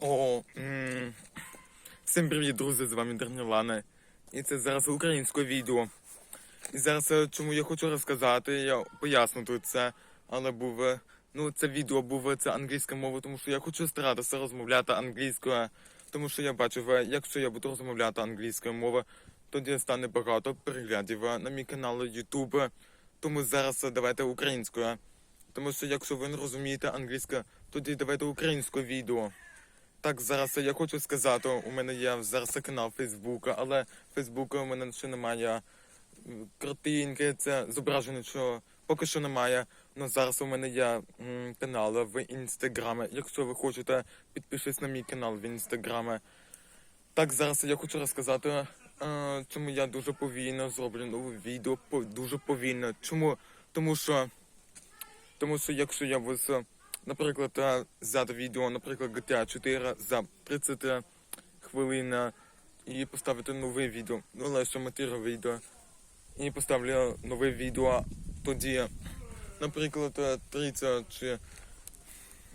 О, всім привіт, друзі, з вами Дернілана. І це зараз українське відео. І зараз е, чому я хочу розказати, я поясню це, але був, е, ну це відео був це англійська мова, тому що я хочу старатися розмовляти англійською, тому що я бачив, е, якщо я буду розмовляти англійською мовою, тоді стане багато переглядів е, на мій канал YouTube. Тому зараз е, давайте українською. Тому що якщо ви не розумієте англійську, тоді давайте українське відео. Так, зараз я хочу сказати, у мене є зараз канал Фейсбука, але Фейсбука у мене ще немає картинки, це зображено, що поки що немає. Ну зараз у мене є канал в інстаграмі. Якщо ви хочете, підпишись на мій канал в інстаграмі. Так, зараз я хочу розказати, е, чому я дуже повільно зроблю нове відео. Дуже повільно. Чому? Тому що, тому що якщо я вас, наприклад, е, взяти відео, наприклад, GTA 4 за 30 хвилин е, і поставити нове відео, ну лише матеріал відео, і поставлю нове відео, тоді, наприклад, е, 30 чи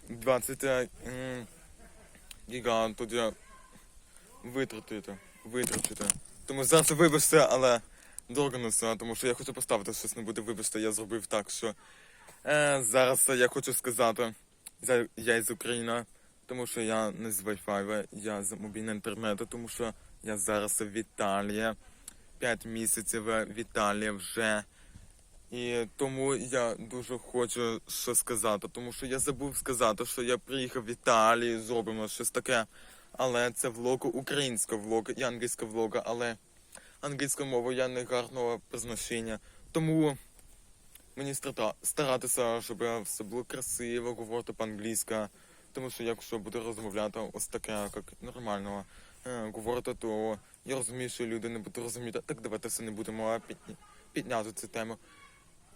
20 е, гіга, тоді витратити, витрачити. Тому зараз вибачте, але це, тому що я хочу поставити щось не буде, вибачте, я зробив так, що е, зараз я хочу сказати, я, із України, тому що я не з Wi-Fi, я з мобільного інтернету, тому що я зараз в Італії, 5 місяців в Італії вже. І тому я дуже хочу що сказати, тому що я забув сказати, що я приїхав в Італію, зробимо щось таке. Але це влог українська влог і англійська влог, але англійська мова я не гарного призначення. Тому мені старатися, щоб все було красиво, говорити по-англійськи. Тому що якщо буду розмовляти ось таке, як нормально е, говорити, то я розумію, що люди не будуть розуміти. Так давайте все не будемо підняти цю тему.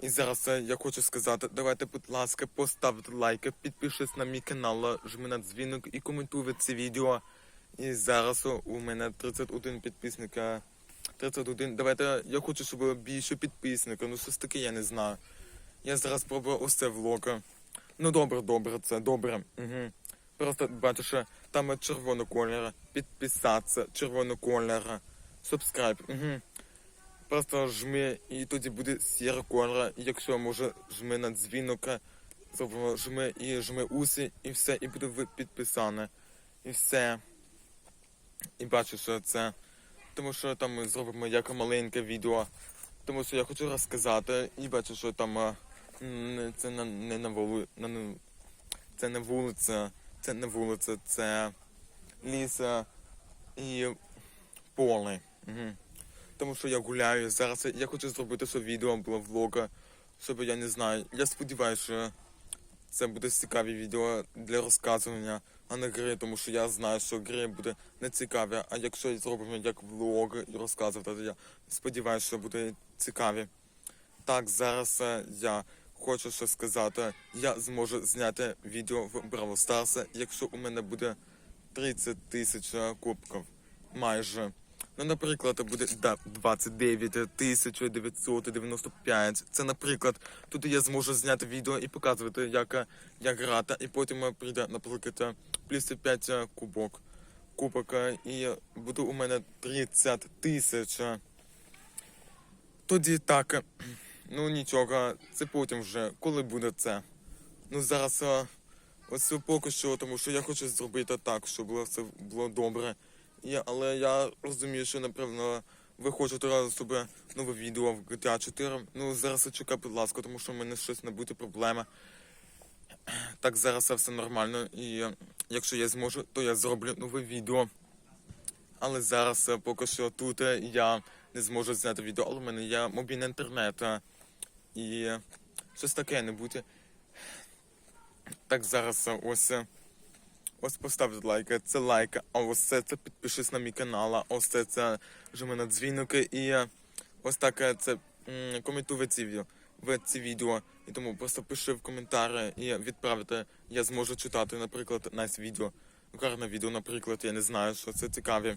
І зараз я хочу сказати, давайте, будь ласка, поставте лайки, підпишись на мій канал, жми на дзвінок і коментуйте це відео. І зараз у мене 31 підписника. 31. Давайте я хочу, щоб більше підписників. Ну щось таке я не знаю. Я зараз пробую ось це влог. Ну добре, добре, це добре. Угу. Просто бачу, там червоний колір. Підписатися, червоний колір. Subscribe. Угу. Просто жми, і тоді буде сіра колір. І якщо може жми на дзвінок, зробимо жми і жми уси, і все, і буде підписане. І все. І бачу, що це. Тому що там ми зробимо як маленьке відео. Тому що я хочу розказати, і бачу, що там це не на вулиці. На- це не вулиця, це не вулиця, це ліс і поле. Угу. Тому що я гуляю. Зараз я хочу зробити, щоб відео було влога, щоб я не знаю. Я сподіваюся, що це буде цікаві відео для розказування, а не гри, тому що я знаю, що гри буде не цікаві. А якщо зробимо як влог і розказувати, то я сподіваюся, що буде цікаві. Так, зараз е, я хочу що сказати. Я зможу зняти відео в Браво Старса, якщо у мене буде 30 тисяч е, кубків. Майже. Ну, наприклад, буде да, 29 тисяч 995. Це, наприклад, тут я зможу зняти відео і показувати, як, е, як грати, і потім прийде, наприклад, плюс 5 е, кубок. Кубок, і буде у мене 30 тисяч. Тоді так, ну нічого, це потім вже, коли буде це. Ну зараз е, ось поки що, тому що я хочу зробити так, щоб все було добре. І, але я розумію, що напевно ви хочете щоб нове відео в GTA 4. Ну зараз чекай, будь ласка, тому що в мене щось не буде проблема. Так, зараз все нормально. І якщо я зможу, то я зроблю нове відео. Але зараз е, поки що тут е, я не зможу зняти відео, але в мене є мобільний інтернет. е, І щось таке не буде. Так, зараз ось. Ось поставте лайк, це лайк, а ось це, це підпишись на мій канал, а ось це, це жми на дзвінок і е, ось так е, це коментуй ці відео, в ці відео. І тому просто пиши в коментарі і відправте. Я зможу читати, наприклад, на відео. Гарне відео, наприклад, я не знаю, що це цікаві.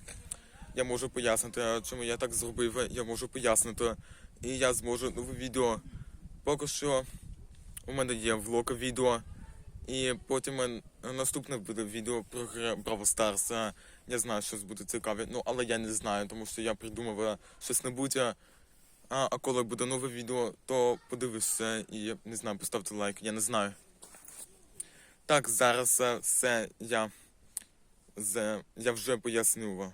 Я можу пояснити, чому я так зробив, я можу пояснити. І я зможу нове відео. Поки що у мене є влог відео. І потім наступне буде відео про Браво Старс. Е, Я знаю, що буде цікаве, ну але я не знаю, тому що я придумав е, щось небудь. А, а коли буде нове відео, то подивишся і не знаю, поставте лайк, я не знаю. Так, зараз е, все я, з, я вже пояснив.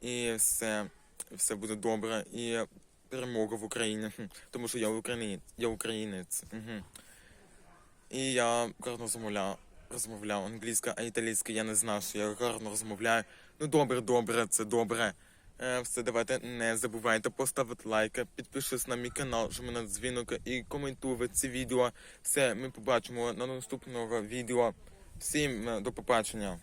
І все, все буде добре. І перемога в Україні. Тому що я українець. Я українець. Угу. І я гарно розмовляю, розмовляю англійська, а італійська я не знав, що я гарно розмовляю. Ну добре, добре, це добре. Е, все, давайте не забувайте поставити лайки, підпишись на мій канал, жми на дзвінок і коментуйте ці відео. Все, ми побачимо на наступного відео. Всім е, до побачення.